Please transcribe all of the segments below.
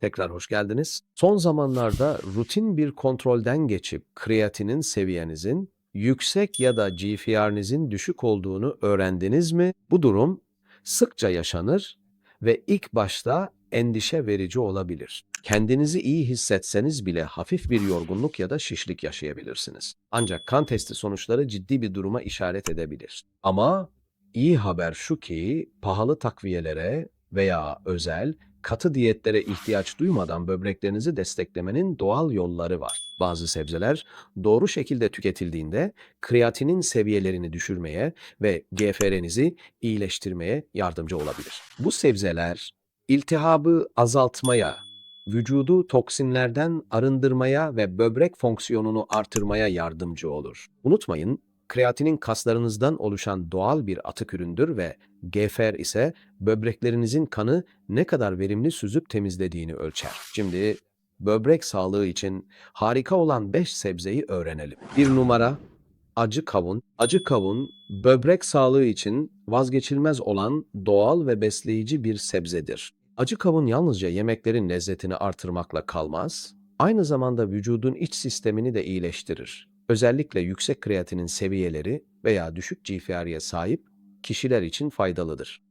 Tekrar hoş geldiniz. Son zamanlarda rutin bir kontrolden geçip kreatinin seviyenizin yüksek ya da GFR'nizin düşük olduğunu öğrendiniz mi? Bu durum sıkça yaşanır ve ilk başta endişe verici olabilir. Kendinizi iyi hissetseniz bile hafif bir yorgunluk ya da şişlik yaşayabilirsiniz. Ancak kan testi sonuçları ciddi bir duruma işaret edebilir. Ama iyi haber şu ki pahalı takviyelere veya özel katı diyetlere ihtiyaç duymadan böbreklerinizi desteklemenin doğal yolları var. Bazı sebzeler doğru şekilde tüketildiğinde kreatinin seviyelerini düşürmeye ve GFR'nizi iyileştirmeye yardımcı olabilir. Bu sebzeler iltihabı azaltmaya, vücudu toksinlerden arındırmaya ve böbrek fonksiyonunu artırmaya yardımcı olur. Unutmayın, kreatinin kaslarınızdan oluşan doğal bir atık üründür ve GFR ise böbreklerinizin kanı ne kadar verimli süzüp temizlediğini ölçer. Şimdi böbrek sağlığı için harika olan 5 sebzeyi öğrenelim. Bir numara acı kavun. Acı kavun böbrek sağlığı için vazgeçilmez olan doğal ve besleyici bir sebzedir. Acı kavun yalnızca yemeklerin lezzetini artırmakla kalmaz, aynı zamanda vücudun iç sistemini de iyileştirir. Özellikle yüksek kreatinin seviyeleri veya düşük GFR'ye sahip kişiler için faydalıdır.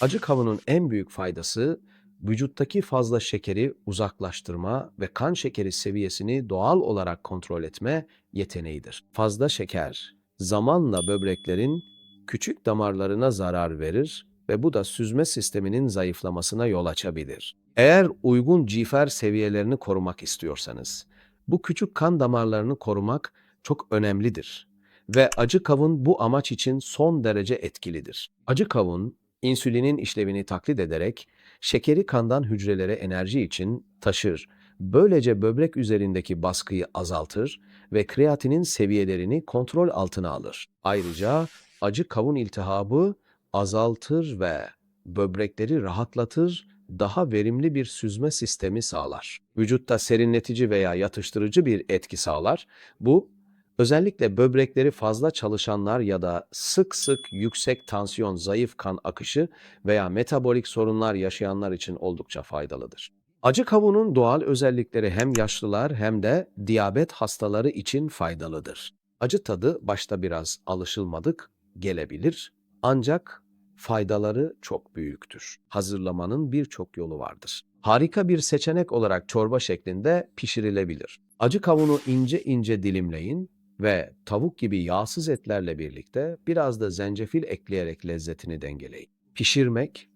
Acı kavunun en büyük faydası vücuttaki fazla şekeri uzaklaştırma ve kan şekeri seviyesini doğal olarak kontrol etme yeteneğidir. Fazla şeker zamanla böbreklerin küçük damarlarına zarar verir ve bu da süzme sisteminin zayıflamasına yol açabilir. Eğer uygun GFR seviyelerini korumak istiyorsanız, bu küçük kan damarlarını korumak çok önemlidir ve acı kavun bu amaç için son derece etkilidir. Acı kavun, insülinin işlevini taklit ederek şekeri kandan hücrelere enerji için taşır. Böylece böbrek üzerindeki baskıyı azaltır ve kreatinin seviyelerini kontrol altına alır. Ayrıca acı kavun iltihabı azaltır ve böbrekleri rahatlatır, daha verimli bir süzme sistemi sağlar. Vücutta serinletici veya yatıştırıcı bir etki sağlar. Bu özellikle böbrekleri fazla çalışanlar ya da sık sık yüksek tansiyon, zayıf kan akışı veya metabolik sorunlar yaşayanlar için oldukça faydalıdır. Acı kavunun doğal özellikleri hem yaşlılar hem de diyabet hastaları için faydalıdır. Acı tadı başta biraz alışılmadık gelebilir ancak faydaları çok büyüktür. Hazırlamanın birçok yolu vardır. Harika bir seçenek olarak çorba şeklinde pişirilebilir. Acı kavunu ince ince dilimleyin ve tavuk gibi yağsız etlerle birlikte biraz da zencefil ekleyerek lezzetini dengeleyin. Pişirmek,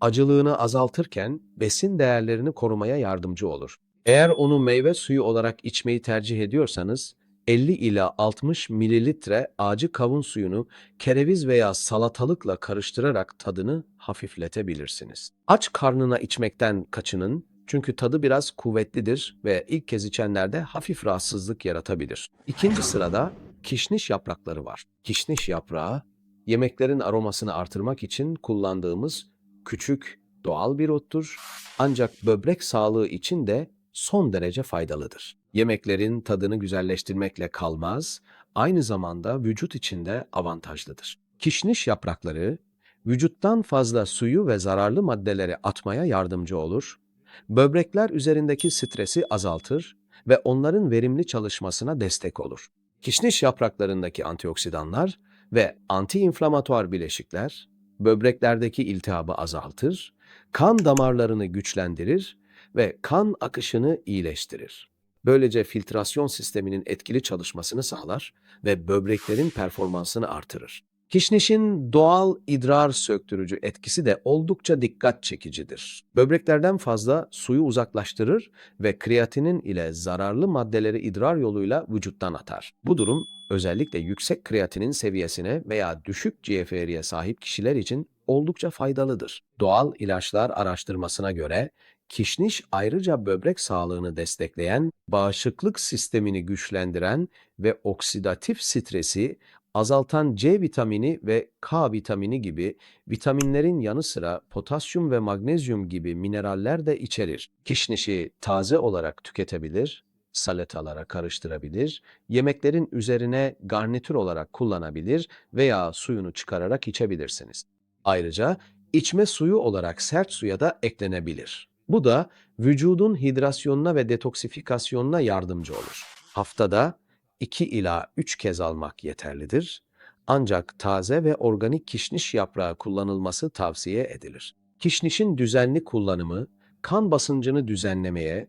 acılığını azaltırken besin değerlerini korumaya yardımcı olur. Eğer onu meyve suyu olarak içmeyi tercih ediyorsanız 50 ila 60 mililitre acı kavun suyunu kereviz veya salatalıkla karıştırarak tadını hafifletebilirsiniz. Aç karnına içmekten kaçının çünkü tadı biraz kuvvetlidir ve ilk kez içenlerde hafif rahatsızlık yaratabilir. İkinci sırada kişniş yaprakları var. Kişniş yaprağı yemeklerin aromasını artırmak için kullandığımız küçük doğal bir ottur ancak böbrek sağlığı için de son derece faydalıdır. Yemeklerin tadını güzelleştirmekle kalmaz, aynı zamanda vücut içinde avantajlıdır. Kişniş yaprakları vücuttan fazla suyu ve zararlı maddeleri atmaya yardımcı olur, böbrekler üzerindeki stresi azaltır ve onların verimli çalışmasına destek olur. Kişniş yapraklarındaki antioksidanlar ve antiinflamatuar bileşikler böbreklerdeki iltihabı azaltır, kan damarlarını güçlendirir ve kan akışını iyileştirir. Böylece filtrasyon sisteminin etkili çalışmasını sağlar ve böbreklerin performansını artırır. Kişnişin doğal idrar söktürücü etkisi de oldukça dikkat çekicidir. Böbreklerden fazla suyu uzaklaştırır ve kreatinin ile zararlı maddeleri idrar yoluyla vücuttan atar. Bu durum özellikle yüksek kreatinin seviyesine veya düşük GFR'ye sahip kişiler için oldukça faydalıdır. Doğal ilaçlar araştırmasına göre kişniş ayrıca böbrek sağlığını destekleyen, bağışıklık sistemini güçlendiren ve oksidatif stresi azaltan C vitamini ve K vitamini gibi vitaminlerin yanı sıra potasyum ve magnezyum gibi mineraller de içerir. Kişnişi taze olarak tüketebilir, salatalara karıştırabilir, yemeklerin üzerine garnitür olarak kullanabilir veya suyunu çıkararak içebilirsiniz. Ayrıca içme suyu olarak sert suya da eklenebilir. Bu da vücudun hidrasyonuna ve detoksifikasyonuna yardımcı olur. Haftada 2 ila 3 kez almak yeterlidir. Ancak taze ve organik kişniş yaprağı kullanılması tavsiye edilir. Kişnişin düzenli kullanımı kan basıncını düzenlemeye,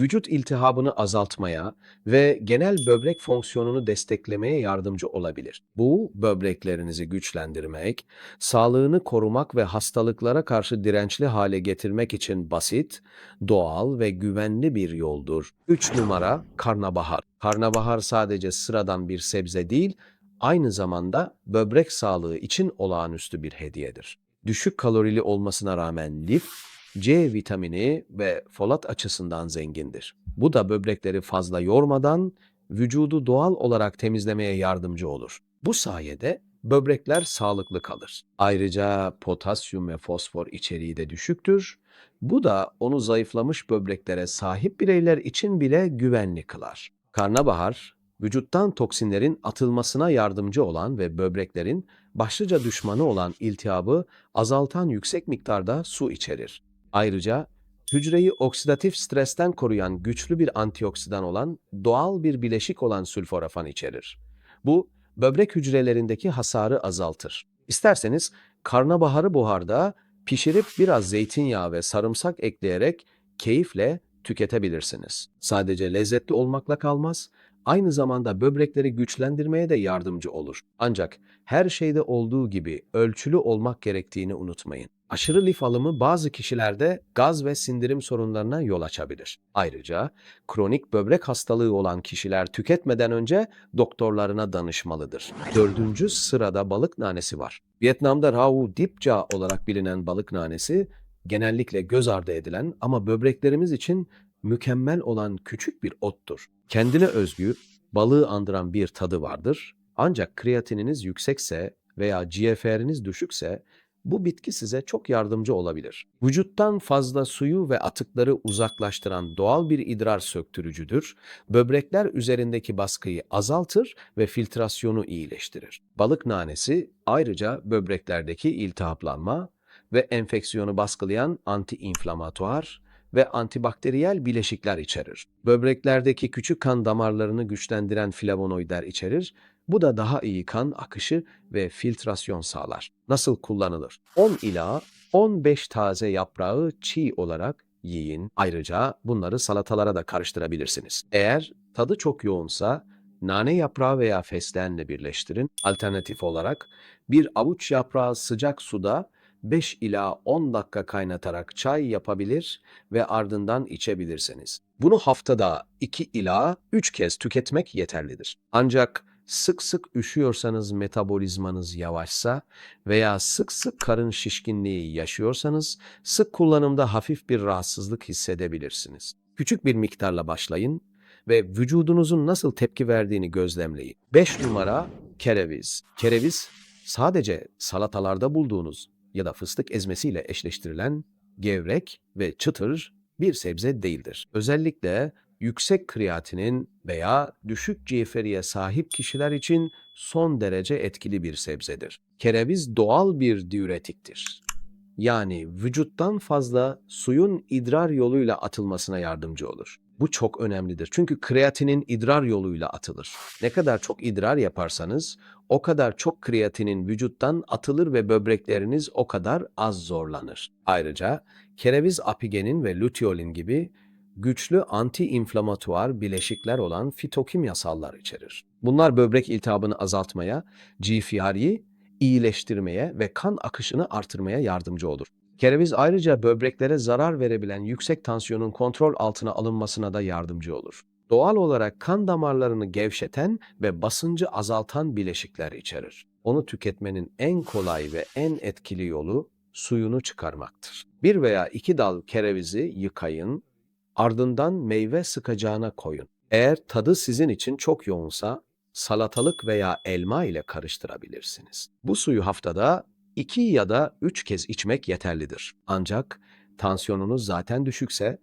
vücut iltihabını azaltmaya ve genel böbrek fonksiyonunu desteklemeye yardımcı olabilir. Bu böbreklerinizi güçlendirmek, sağlığını korumak ve hastalıklara karşı dirençli hale getirmek için basit, doğal ve güvenli bir yoldur. 3 numara karnabahar. Karnabahar sadece sıradan bir sebze değil, aynı zamanda böbrek sağlığı için olağanüstü bir hediyedir. Düşük kalorili olmasına rağmen lif, C vitamini ve folat açısından zengindir. Bu da böbrekleri fazla yormadan vücudu doğal olarak temizlemeye yardımcı olur. Bu sayede böbrekler sağlıklı kalır. Ayrıca potasyum ve fosfor içeriği de düşüktür. Bu da onu zayıflamış böbreklere sahip bireyler için bile güvenli kılar. Karnabahar, vücuttan toksinlerin atılmasına yardımcı olan ve böbreklerin başlıca düşmanı olan iltihabı azaltan yüksek miktarda su içerir. Ayrıca hücreyi oksidatif stresten koruyan güçlü bir antioksidan olan doğal bir bileşik olan sülforafan içerir. Bu böbrek hücrelerindeki hasarı azaltır. İsterseniz karnabaharı buharda pişirip biraz zeytinyağı ve sarımsak ekleyerek keyifle tüketebilirsiniz. Sadece lezzetli olmakla kalmaz, aynı zamanda böbrekleri güçlendirmeye de yardımcı olur. Ancak her şeyde olduğu gibi ölçülü olmak gerektiğini unutmayın. Aşırı lif alımı bazı kişilerde gaz ve sindirim sorunlarına yol açabilir. Ayrıca kronik böbrek hastalığı olan kişiler tüketmeden önce doktorlarına danışmalıdır. Dördüncü sırada balık nanesi var. Vietnam'da Rau Dipja olarak bilinen balık nanesi genellikle göz ardı edilen ama böbreklerimiz için mükemmel olan küçük bir ottur. Kendine özgü, balığı andıran bir tadı vardır. Ancak kreatininiz yüksekse veya GFR'iniz düşükse bu bitki size çok yardımcı olabilir. Vücuttan fazla suyu ve atıkları uzaklaştıran doğal bir idrar söktürücüdür. Böbrekler üzerindeki baskıyı azaltır ve filtrasyonu iyileştirir. Balık nanesi ayrıca böbreklerdeki iltihaplanma ve enfeksiyonu baskılayan antiinflamatuar ve antibakteriyel bileşikler içerir. Böbreklerdeki küçük kan damarlarını güçlendiren flavonoidler içerir. Bu da daha iyi kan akışı ve filtrasyon sağlar. Nasıl kullanılır? 10 ila 15 taze yaprağı çiğ olarak yiyin. Ayrıca bunları salatalara da karıştırabilirsiniz. Eğer tadı çok yoğunsa nane yaprağı veya fesleğenle birleştirin. Alternatif olarak bir avuç yaprağı sıcak suda 5 ila 10 dakika kaynatarak çay yapabilir ve ardından içebilirsiniz. Bunu haftada 2 ila 3 kez tüketmek yeterlidir. Ancak sık sık üşüyorsanız metabolizmanız yavaşsa veya sık sık karın şişkinliği yaşıyorsanız sık kullanımda hafif bir rahatsızlık hissedebilirsiniz. Küçük bir miktarla başlayın ve vücudunuzun nasıl tepki verdiğini gözlemleyin. 5 numara kereviz. Kereviz sadece salatalarda bulduğunuz ya da fıstık ezmesiyle eşleştirilen gevrek ve çıtır bir sebze değildir. Özellikle yüksek kreatinin veya düşük ciferiye sahip kişiler için son derece etkili bir sebzedir. Kereviz doğal bir diüretiktir. Yani vücuttan fazla suyun idrar yoluyla atılmasına yardımcı olur. Bu çok önemlidir. Çünkü kreatinin idrar yoluyla atılır. Ne kadar çok idrar yaparsanız o kadar çok kreatinin vücuttan atılır ve böbrekleriniz o kadar az zorlanır. Ayrıca kereviz apigenin ve luteolin gibi güçlü anti-inflamatuar bileşikler olan fitokimyasallar içerir. Bunlar böbrek iltihabını azaltmaya, GFR'yi iyileştirmeye ve kan akışını artırmaya yardımcı olur. Kereviz ayrıca böbreklere zarar verebilen yüksek tansiyonun kontrol altına alınmasına da yardımcı olur. Doğal olarak kan damarlarını gevşeten ve basıncı azaltan bileşikler içerir. Onu tüketmenin en kolay ve en etkili yolu suyunu çıkarmaktır. Bir veya iki dal kerevizi yıkayın, ardından meyve sıkacağına koyun. Eğer tadı sizin için çok yoğunsa salatalık veya elma ile karıştırabilirsiniz. Bu suyu haftada 2 ya da 3 kez içmek yeterlidir. Ancak tansiyonunuz zaten düşükse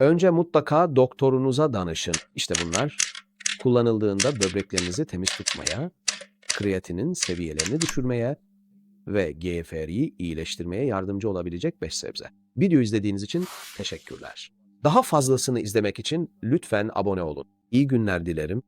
önce mutlaka doktorunuza danışın. İşte bunlar kullanıldığında böbreklerinizi temiz tutmaya, kreatinin seviyelerini düşürmeye ve GFR'yi iyileştirmeye yardımcı olabilecek 5 sebze. Video izlediğiniz için teşekkürler. Daha fazlasını izlemek için lütfen abone olun. İyi günler dilerim.